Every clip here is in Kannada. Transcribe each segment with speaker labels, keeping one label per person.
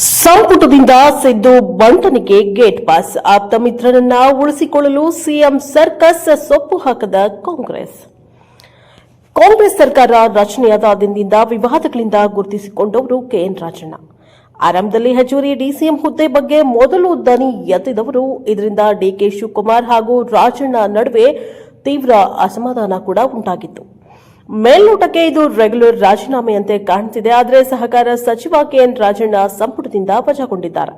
Speaker 1: ಸಂಪುಟದಿಂದ ಸಿದ್ದು ಬಂಟನಿಗೆ ಗೇಟ್ ಪಾಸ್. ಆಪ್ತ ಮಿತ್ರನನ್ನ ಉಳಿಸಿಕೊಳ್ಳಲು ಸಿಎಂ ಸರ್ಕಸ್ ಸೊಪ್ಪು ಹಾಕದ ಕಾಂಗ್ರೆಸ್. ಕಾಂಗ್ರೆಸ್ ಸರ್ಕಾರ ರಚನೆಯಾದ ದಿನದಿಂದ ವಿವಾದಗಳಿಂದ ಗುರುತಿಸಿಕೊಂಡವರು ಕೆಎನ್ ರಾಜಣ್ಣ. ಆರಂಭದಲ್ಲಿ ಹೆಚ್ಚುವರಿ ಡಿಸಿಎಂ ಹುದ್ದೆ ಬಗ್ಗೆ ಮೊದಲು ದನಿ ಎತ್ತಿದವರು. ಇದರಿಂದ ಡಿಕೆ ಶಿವಕುಮಾರ್ ಹಾಗೂ ರಾಜಣ್ಣ ನಡುವೆ ತೀವ್ರ ಅಸಮಾಧಾನ ಕೂಡ ಉಂಟಾಗಿತ್ತು. ಮೇಲ್ನೋಟಕ್ಕೆ ಇದು ರೆಗ್ಯುಲರ್ ರಾಜೀನಾಮೆಯಂತೆ ಕಾಣುತ್ತಿದೆ ಆದರೆ ಸಹಕಾರ ಸಚಿವ ಕೆಎನ್ ರಾಜಣ್ಣ ಸಂಪುಟದಿಂದ ವಜಾಗೊಂಡಿದ್ದಾರೆ.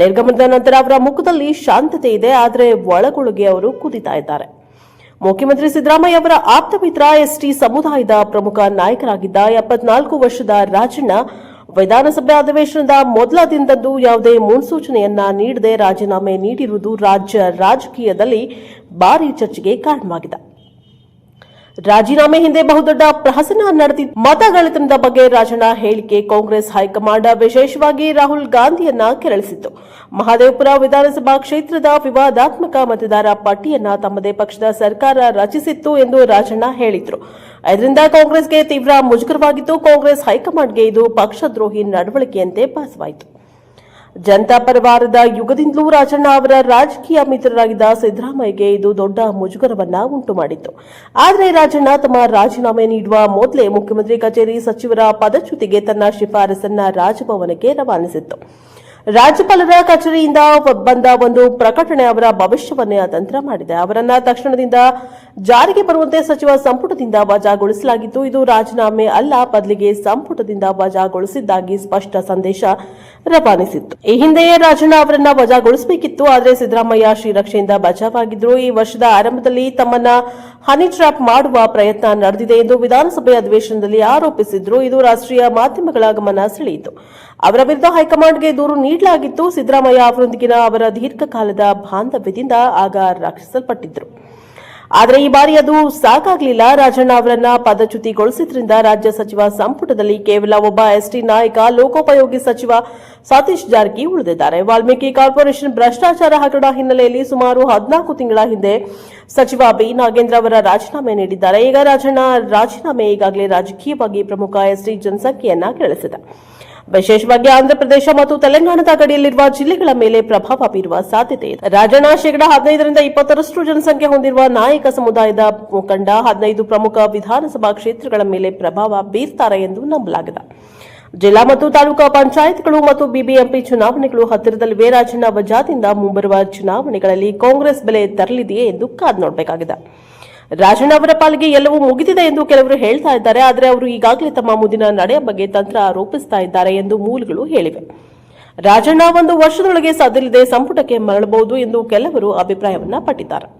Speaker 1: ನಿರ್ಗಮನದ ನಂತರ ಅವರ ಮುಖದಲ್ಲಿ ಶಾಂತತೆ ಇದೆ. ಆದರೆ ಒಳಗೊಳಗೆ ಅವರು ಕುದಿತಾ ಇದ್ದಾರೆ. ಮುಖ್ಯಮಂತ್ರಿ ಸಿದ್ದರಾಮಯ್ಯ ಅವರ ಆಪ್ತ ಮಿತ್ರ ಎಸ್ಟಿ ಸಮುದಾಯದ ಪ್ರಮುಖ ನಾಯಕರಾಗಿದ್ದ ಎಪ್ಪತ್ನಾಲ್ಕು ವರ್ಷದ ರಾಜಣ್ಣ ವಿಧಾನಸಭೆ ಅಧಿವೇಶನದ ಮೊದಲ ದಿನದಂದು ಯಾವುದೇ ಮುನ್ಸೂಚನೆಯನ್ನ ನೀಡದೆ ರಾಜೀನಾಮೆ ನೀಡಿರುವುದು ರಾಜ್ಯ ರಾಜಕೀಯದಲ್ಲಿ ಭಾರಿ ಚರ್ಚೆಗೆ ಕಾರಣವಾಗಿದೆ. ರಾಜೀನಾಮೆ ಹಿಂದೆ ಬಹುದೊಡ್ಡ ಪ್ರಹಸನ ನಡೆದಿದ್ದ ಮತಗಳಿತನದ ಬಗ್ಗೆ ರಾಜಣ್ಣ ಹೇಳಿಕೆ ಕಾಂಗ್ರೆಸ್ ಹೈಕಮಾಂಡ್ ವಿಶೇಷವಾಗಿ ರಾಹುಲ್ ಗಾಂಧಿಯನ್ನ ಕೆರಳಿಸಿತ್ತು. ಮಹದೇವಪುರ ವಿಧಾನಸಭಾ ಕ್ಷೇತ್ರದ ವಿವಾದಾತ್ಮಕ ಮತದಾರ ಪಟ್ಟಿಯನ್ನ ತಮ್ಮದೇ ಪಕ್ಷದ ಸರ್ಕಾರ ರಚಿಸಿತ್ತು ಎಂದು ರಾಜಣ್ಣ ಹೇಳಿದ್ರು. ಇದರಿಂದ ಕಾಂಗ್ರೆಸ್ಗೆ ತೀವ್ರ ಮುಜುಗರವಾಗಿತ್ತು. ಕಾಂಗ್ರೆಸ್ ಹೈಕಮಾಂಡ್ಗೆ ಇದು ಪಕ್ಷದ್ರೋಹಿ ನಡವಳಿಕೆಯಂತೆ ಭಾಸವಾಯಿತು. ಜನತಾ ಪರಿವಾರದ ಯುಗದಿಂದಲೂ ರಾಜಣ್ಣ ಅವರ ರಾಜಕೀಯ ಮಿತ್ರರಾಗಿದ್ದ ಸಿದ್ದರಾಮಯ್ಯಗೆ ಇದು ದೊಡ್ಡ ಮುಜುಗರವನ್ನ ಉಂಟು ಮಾಡಿತ್ತು. ಆದರೆ ರಾಜಣ್ಣ ತಮ್ಮ ರಾಜೀನಾಮೆ ನೀಡುವ ಮೊದಲೇ ಮುಖ್ಯಮಂತ್ರಿ ಕಚೇರಿ ಸಚಿವರ ಪದಚ್ಯುತಿಗೆ ತನ್ನ ಶಿಫಾರಸನ್ನ ರಾಜಭವನಕ್ಕೆ ರವಾನಿಸಿತ್ತು. ರಾಜ್ಯಪಾಲರ ಕಚೇರಿಯಿಂದ ಬಂದ ಒಂದು ಪ್ರಕಟಣೆ ಅವರ ಭವಿಷ್ಯವನ್ನೇ ತಂತ್ರ ಮಾಡಿದೆ. ಅವರನ್ನ ತಕ್ಷಣದಿಂದ ಜಾರಿಗೆ ಬರುವಂತೆ ಸಚಿವ ಸಂಪುಟದಿಂದ ವಜಾಗೊಳಿಸಲಾಗಿತ್ತು. ಇದು ರಾಜೀನಾಮೆ ಅಲ್ಲ, ಬದಲಿಗೆ ಸಂಪುಟದಿಂದ ವಜಾಗೊಳಿಸಿದ್ದಾಗಿ ಸ್ಪಷ್ಟ ಸಂದೇಶ ರವಾನಿಸಿತ್ತು. ಈ ಹಿಂದೆಯೇ ರಾಜಣ್ಣ ಅವರನ್ನ ವಜಾಗೊಳಿಸಬೇಕಿತ್ತು. ಆದರೆ ಸಿದ್ದರಾಮಯ್ಯ ಶ್ರೀರಕ್ಷೆಯಿಂದ ಬಚಾವಾಗಿದ್ರು. ಈ ವರ್ಷದ ಆರಂಭದಲ್ಲಿ ತಮ್ಮನ್ನ ಹನಿ ಟ್ರ್ಯಾಪ್ ಮಾಡುವ ಪ್ರಯತ್ನ ನಡೆದಿದೆ ಎಂದು ವಿಧಾನಸಭೆ ಅಧಿವೇಶನದಲ್ಲಿ ಆರೋಪಿಸಿದ್ರು. ಇದು ರಾಷ್ಟ್ರೀಯ ಮಾಧ್ಯಮಗಳ ಗಮನ ಸೆಳೆಯಿತು. ಅವರ ವಿರುದ್ಧ ಹೈಕಮಾಂಡ್ಗೆ ದೂರು ನೀಡಲಾಗಿತ್ತು ಸಿದ್ದರಾಮಯ್ಯ ಅವರೊಂದಿಗಿನ ಅವರ ದೀರ್ಘಕಾಲದ ಬಾಂಧವ್ಯದಿಂದ ಆಗ ರಕ್ಷಿಸಲ್ಪಟ್ಟಿದ್ದರು ಆದರೆ ಈ ಬಾರಿ ಅದು ಸಾಕಾಗಲಿಲ್ಲ. ರಾಜಣ್ಣ ಅವರನ್ನ ಪದಚ್ಯುತಿಗೊಳಿಸಿದ್ರಿಂದ ರಾಜ್ಯ ಸಚಿವ ಸಂಪುಟದಲ್ಲಿ ಕೇವಲ ಒಬ್ಬ ಎಸ್ಟಿ ನಾಯಕ, ಲೋಕೋಪಯೋಗಿ ಸಚಿವ ಸತೀಶ್ ಜಾರಕಿ ಉಳಿದಿದ್ದಾರೆ. ವಾಲ್ಮೀಕಿ ಕಾರ್ಪೊರೇಷನ್ ಭ್ರಷ್ಟಾಚಾರ ಹಗರಣ ಹಿನ್ನೆಲೆಯಲ್ಲಿ ಸುಮಾರು ಹದಿನಾಲ್ಕು ತಿಂಗಳ ಹಿಂದೆ ಸಚಿವ ಬಿ. ನಾಗೇಂದ್ರ ಅವರ ರಾಜೀನಾಮೆ ನೀಡಿದ್ದಾರೆ. ಈಗ ರಾಜಣ್ಣ ರಾಜೀನಾಮೆ ಈಗಾಗಲೇ ರಾಜಕೀಯವಾಗಿ ಪ್ರಮುಖ ಎಸ್ಟಿ ಜನಸಂಖ್ಯೆಯನ್ನ ಕೆಳಿಸಿದೆ. ವಿಶೇಷವಾಗಿ ಆಂಧ್ರಪ್ರದೇಶ ಮತ್ತು ತೆಲಂಗಾಣದ ಗಡಿಯಲ್ಲಿರುವ ಜಿಲ್ಲೆಗಳ ಮೇಲೆ ಪ್ರಭಾವ ಬೀರುವ ಸಾಧ್ಯತೆ ಇದೆ. ರಾಜಣ ಶೇಕಡಾ ಹದಿನೈದರಿಂದ ಇಪ್ಪತ್ತರಷ್ಟು ಜನಸಂಖ್ಯೆ ಹೊಂದಿರುವ ನಾಯಕ ಸಮುದಾಯದ ಮುಖಂಡ ಹದಿನೈದು ಪ್ರಮುಖ ವಿಧಾನಸಭಾ ಕ್ಷೇತ್ರಗಳ ಮೇಲೆ ಪ್ರಭಾವ ಬೀರ್ತಾರೆ ಎಂದು ನಂಬಲಾಗಿದೆ. ಜಿಲ್ಲಾ ಮತ್ತು ತಾಲೂಕಾ ಪಂಚಾಯತ್ಗಳು ಮತ್ತು ಬಿಬಿಎಂಪಿ ಚುನಾವಣೆಗಳು ಹತ್ತಿರದಲ್ಲಿವೆ. ರಾಜಣ್ಣ ವಜಾದಿಂದ ಮುಂಬರುವ ಚುನಾವಣೆಗಳಲ್ಲಿ ಕಾಂಗ್ರೆಸ್ ಬೆಲೆ ತರಲಿದೆಯೇ ಎಂದು ಕಾದ್ ನೋಡಬೇಕಾಗಿದೆ. ರಾಜಣ್ಣ ಅವರ ಪಾಲಿಗೆ ಎಲ್ಲವೂ ಮುಗಿದಿದೆ ಎಂದು ಕೆಲವರು ಹೇಳ್ತಾ ಇದ್ದಾರೆ. ಆದರೆ ಅವರು ಈಗಾಗಲೇ ತಮ್ಮ ಮುಂದಿನ ನಡೆಯ ಬಗ್ಗೆ ತಂತ್ರ ರೂಪಿಸ್ತಾ ಇದ್ದಾರೆ ಎಂದು ಮೂಲಗಳು ಹೇಳಿವೆ. ರಾಜಣ್ಣ ಒಂದು ವರ್ಷದೊಳಗೆ ಸದಲಿದೆ ಸಂಪುಟಕ್ಕೆ ಮರಳಬಹುದು ಎಂದು ಕೆಲವರು ಅಭಿಪ್ರಾಯವನ್ನ ಪಟ್ಟಿದ್ದಾರೆ.